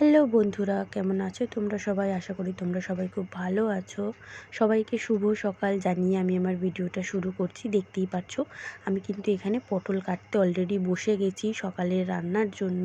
Hello বন্ধুরা, কেমন আছো? তোমরা সবাই? আশা করি তোমরা সবাই খুব ভালো আছো। সবাইকে শুভ সকাল জানিয়ে আমি আমার ভিডিওটা শুরু করছি। দেখতেই পাচ্ছ আমি কিন্তু এখানে পটল কাটতে অলরেডি বসে গেছি সকালের রান্নার জন্য।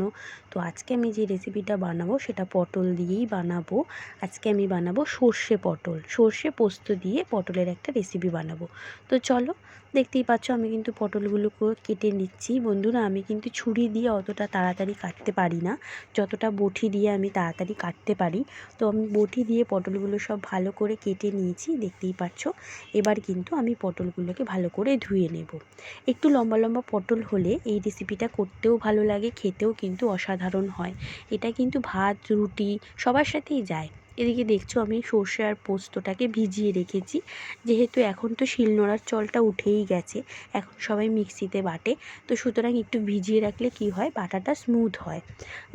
তো আজকে আমি যে রেসিপিটা বানাবো, সেটা পটল দিয়েই বানাবো। আজকে আমি বানাবো সর্ষে পটল। সর্ষে পোস্ত দিয়ে পটলের একটা রেসিপি বানাবো। তো চলো দেখতেই পাচ্ছ আমি কিন্তু পটলগুলোকে কেটে নিচ্ছি। বন্ধুরা, আমি কিন্তু ছুরি দিয়ে অতটা তাড়াতাড়ি কাটতে পারি না। যতটা বটি দিয়ে আমি তাড়াতাড়ি কাটতে পারি। তো আমি বটি দিয়ে পটলগুলো সব ভালো করে কেটে নিয়েছি, দেখতেই পাচ্ছ। এবার কিন্তু আমি পটলগুলোকে ভালো করে ধুয়ে নেব। একটু লম্বা লম্বা পটল হলে এই রেসিপিটা করতেও ভালো লাগে, খেতেও কিন্তু অসাধারণ হয়। এটা কিন্তু ভাত, রুটি সবার সাথেই যায়। এদিকে দেখছ আমি সর্ষে আর পোস্তটাকে ভিজিয়ে রেখেছি। যেহেতু এখন তো শিলনোড়ার চলটা উঠেই গেছে, এখন সবাই মিক্সিতে বাটে। তো সুতরাং একটু ভিজিয়ে রাখলে কি হয়? বাটাটা স্মুথ হয়।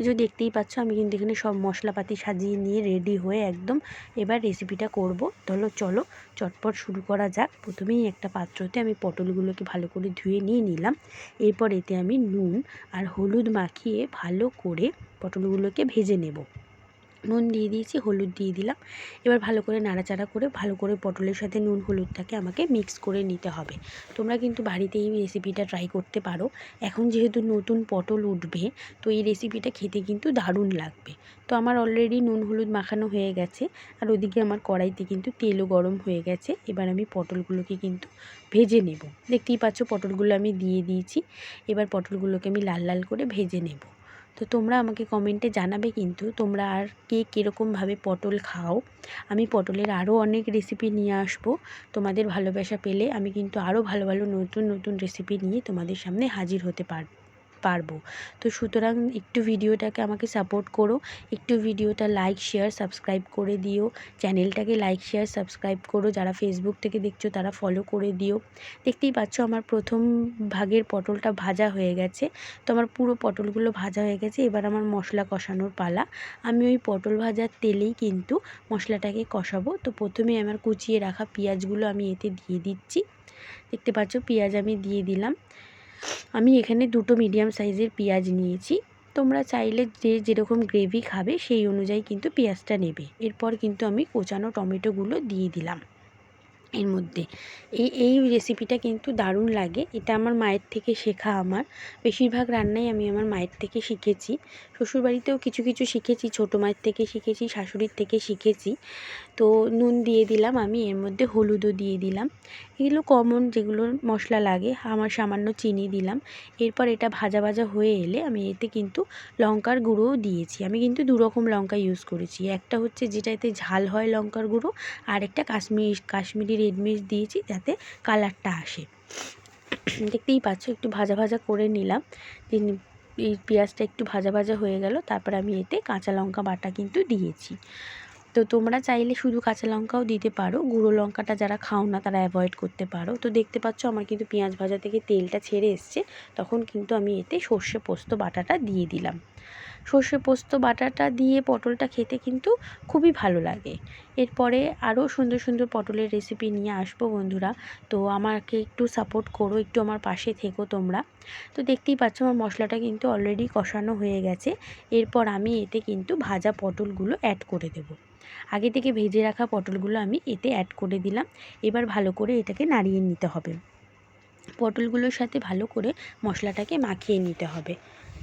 যে দেখতেই পাচ্ছ, আমি কিন্তু এখানে সব মশলাপাতি সাজিয়ে নিয়ে রেডি হয়ে একদম এবার রেসিপিটা করব। তাহলে চলো, চটপট শুরু করা যাক। প্রথমেই একটা পাত্রতে আমি পটলগুলোকে ভালো করে ধুয়ে নিয়ে নিলাম। এরপর এতে আমি নুন আর হলুদ মাখিয়ে ভালো করে পটলগুলোকে ভেজে নেব। নুন দিয়ে দিয়েছি, হলুদ দিয়ে দিলাম। এবার ভালো করে নাড়াচাড়া করে, ভালো করে পটলের সাথে নুন, হলুদটাকে আমাকে মিক্স করে নিতে হবে। তোমরা কিন্তু বাড়িতে এই রেসিপিটা ট্রাই করতে পারো। এখন যেহেতু নতুন পটল উঠবে, তো এই রেসিপিটা খেতে কিন্তু দারুণ লাগবে। তো আমার অলরেডি নুন, হলুদ মাখানো হয়ে গেছে, আর ওদিকে আমার কড়াইতে কিন্তু তেলও গরম হয়ে গেছে। এবার আমি পটলগুলোকে কিন্তু ভেজে নেব। দেখতেই পাচ্ছ, পটলগুলো আমি দিয়ে দিয়েছি। এবার পটলগুলোকে আমি লাল লাল করে ভেজে নেব। তো তোমরা আমাকে কমেন্টে জানাবে কিন্তু তোমরা আর কে কীরকমভাবে পটল খাও। আমি পটলের আরও অনেক রেসিপি নিয়ে আসব। তোমাদের ভালোবাসা পেলে আমি কিন্তু আরও ভালো ভালো নতুন নতুন রেসিপি নিয়ে তোমাদের সামনে হাজির হতে পারব। পারব। তো সুতরাং একটু ভিডিওটাকে আমাকে সাপোর্ট করো, একটু ভিডিওটা লাইক শেয়ার সাবস্ক্রাইব করে দিও চ্যানেলটাকে লাইক শেয়ার সাবস্ক্রাইব করো, যারা ফেসবুক থেকে দেখছ তারা ফলো করে দিও। দেখতেই পাচ্ছ আমার প্রথম ভাগের পটলটা ভাজা হয়ে গেছে। তো আমার পুরো পটলগুলো ভাজা হয়ে গেছে, এবার আমার মশলা কষানোর পালা। আমি ওই পটল ভাজার তেলেই কিন্তু মশলাটাকে কষাবো। তো প্রথমে আমার কুচিয়ে রাখা পেঁয়াজগুলো আমি এতে দিয়ে দিচ্ছি। দেখতে পাচ্ছ পেঁয়াজ আমি দিয়ে দিলাম। আমি এখানে দুটো মিডিয়াম সাইজের পেঁয়াজ নিয়েছি। তোমরা চাইলে যে যেরকম গ্রেভি খাবে, সেই অনুযায়ী কিন্তু পেঁয়াজটা নেবে। এরপর কিন্তু আমি কোচানো টমেটোগুলো দিয়ে দিলাম এর মধ্যে। এই এই রেসিপিটা কিন্তু দারুণ লাগে। এটা আমার মায়ের থেকে শেখা আমার। বেশিরভাগ রান্নাই আমি আমার মায়ের থেকে শিখেছি। শ্বশুরবাড়িতেও কিছু কিছু শিখেছি, ছোটো মায়ের থেকে শিখেছি, শাশুড়ির থেকে শিখেছি। তো নুন দিয়ে দিলাম আমি, এর মধ্যে হলুদও দিয়ে দিলাম। এগুলো কমন যেগুলো মশলা লাগে, আমার সামান্য চিনি দিলাম। এরপর এটা ভাজা ভাজা হয়ে এলে আমি এতে কিন্তু লঙ্কার গুঁড়োও দিয়েছি। আমি কিন্তু দুরকম লঙ্কা ইউজ করেছি। একটা হচ্ছে যেটাতে ঝাল হয় লঙ্কার গুঁড়ো, আর একটা কাশ্মীর, কাশ্মীরি রেড মির্চ দিয়েছি যাতে কালারটা আসে। দেখতেই পাচ্ছ, একটু ভাজা ভাজা করে নিলাম। এই পেঁয়াজটা একটু ভাজা ভাজা হয়ে গেল, তারপর আমি এতে কাঁচা লঙ্কা বাটা কিন্তু দিয়েছি। তো তোমরা চাইলে শুধু কাঁচা লঙ্কাও দিতে পারো। গুঁড়ো লঙ্কাটা যারা খাও না, তারা অ্যাভয়েড করতে পারো। তো দেখতে পাচ্ছ, আমার কিন্তু পেঁয়াজ ভাজা থেকে তেলটা ছেড়ে এসছে। তখন কিন্তু আমি এতে সর্ষে পোস্ত, বাটাটা দিয়ে দিলাম। সর্ষে পোস্ত, বাটাটা দিয়ে পটলটা খেতে কিন্তু খুবই ভালো লাগে। এরপরে আরও সুন্দর সুন্দর পটলের রেসিপি নিয়ে আসব বন্ধুরা। তো আমাকে একটু সাপোর্ট করো, একটু আমার পাশে থেকো তোমরা। তো দেখতেই পাচ্ছ আমার মশলাটা কিন্তু অলরেডি কষানো হয়ে গেছে। এরপর আমি এতে কিন্তু ভাজা পটলগুলো অ্যাড করে দেবো। আগে থেকে ভেজে রাখা পটলগুলো আমি এতে অ্যাড করে দিলাম। এবার ভালো করে এটাকে নাড়িয়ে নিতে হবে। পটলগুলোর সাথে ভালো করে মশলাটাকে মাখিয়ে নিতে হবে।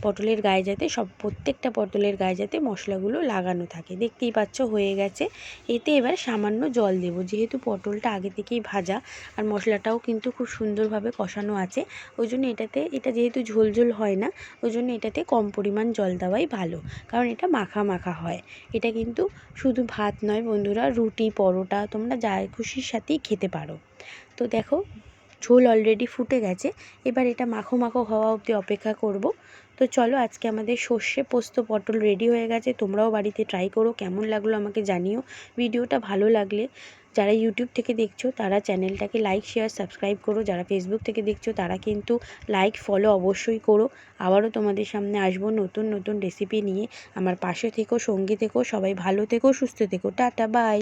পটলের গায়ে যাতে সব, প্রত্যেকটা পটলের গায়ে যাতে মশলাগুলো লাগানো থাকে। দেখতেই পাচ্ছ হয়ে গেছে। এতে এবার সামান্য জল দেব। যেহেতু পটলটা আগে থেকেই ভাজা আর মশলাটাও কিন্তু খুব সুন্দরভাবে কষানো আছে, ওই জন্য এটাতে, এটা যেহেতু ঝোল ঝোল হয় না, ওই জন্য এটাতে কম পরিমাণ জল দেওয়াই ভালো। কারণ এটা মাখা মাখা হয়। এটা কিন্তু শুধু ভাত নয় বন্ধুরা, রুটি, পরোটা, তোমরা যা খুশির সাথেই খেতে পারো। তো দেখো ঝোল অলরেডি ফুটে গেছে। এবার এটা মাখো মাখো হওয়া অবধি অপেক্ষা করব। তো চলো আজকে আমাদের সর্ষে পোস্ত পটল রেডি হয়ে গেছে। তোমরাও বাড়িতে ট্রাই করো, কেমন লাগল আমাকে জানিও। ভিডিওটা ভালো লাগলে যারা ইউটিউব থেকে দেখছ, তারা চ্যানেলটাকে লাইক শেয়ার সাবস্ক্রাইব করো। যারা ফেসবুক থেকে দেখছ, তারা কিন্তু লাইক ফলো অবশ্যই করো। আবারও তোমাদের সামনে আসব নতুন নতুন রেসিপি নিয়ে। আমার পাশে থেকো, সঙ্গী থেকো, সবাই ভালো থেকো, সুস্থ থেকো। Tata bye